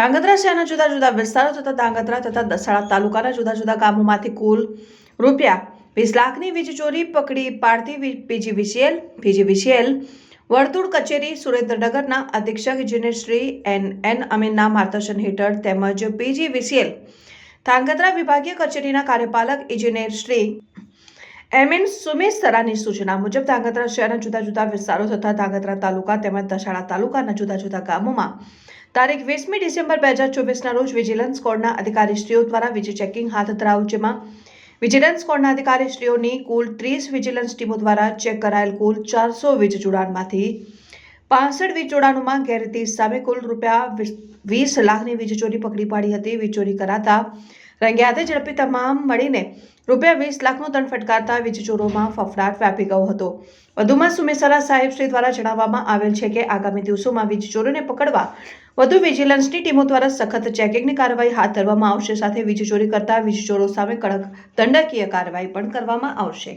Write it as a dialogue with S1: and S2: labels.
S1: ધાંગધ્રા શહેરના જુદા જુદા વિસ્તારો તથા ધાંગધ્રા તથા દસાડા તાલુકાના જુદા જુદા ગામોમાંથી કુલ રૂપિયા વીસ લાખની વીજ ચોરી પકડી પાડતી પીજીવીસીએલ પીજીવીસીએલ વર્તુળ કચેરી સુરેન્દ્રનગરના અધિક્ષક ઇજનેર શ્રી એન એન અમીનના માર્ગદર્શન હેઠળ તેમજ પીજીવીસીએલ ધાંગધ્રા વિભાગીય કચેરીના કાર્યપાલક ઇજનેર શ્રી એમએન સુમેશ સરાની સૂચના મુજબ ધાંગધ્રા શહેરના જુદા જુદા વિસ્તારો તથા ધાંગધ્રા તાલુકા તેમજ દશાળા તાલુકાના જુદા જુદા ગામોમાં તારીખ વીસમી ડિસેમ્બર બે હજાર ચોવીસના રોજ વિજિલન્સ કોડના અધિકારીશ્રીઓ દ્વારા વીજ ચેકિંગ હાથ ધરાવું જેમાં વિજિલન્સ કોડના અધિકારીશ્રીઓની કુલ ત્રીસ વિજિલન્સ ટીમો દ્વારા ચેક કરાયેલ કુલ ચારસો વીજ જોડાણમાંથી પાસઠ વીજ જોડાણોમાં ગેરરીતિ સામે કુલ રૂપિયા વીસ- લાખની વીજ ચોરી પકડી પાડી હતી. વીજ ચોરી કરાતા રંગે હાથે ઝડપી તમામ મળીને રૂપિયા વીસ લાખનો દંડ ફટકારતા વીજ ચોરોમાં ફફડાટ વ્યાપી ગયો હતો. વધુમાં સુમેસરા સાહેબ શ્રી દ્વારા જણાવવામાં આવેલ છે કે આગામી દિવસોમાં વીજ ચોરોને પકડવા વધુ વિજિલન્સની ટીમો દ્વારા સખત ચેકિંગની કાર્યવાહી હાથ ધરવામાં આવશે. સાથે વીજ ચોરી કરતા વીજ ચોરો સામે કડક દંડકીય કાર્યવાહી પણ કરવામાં આવશે.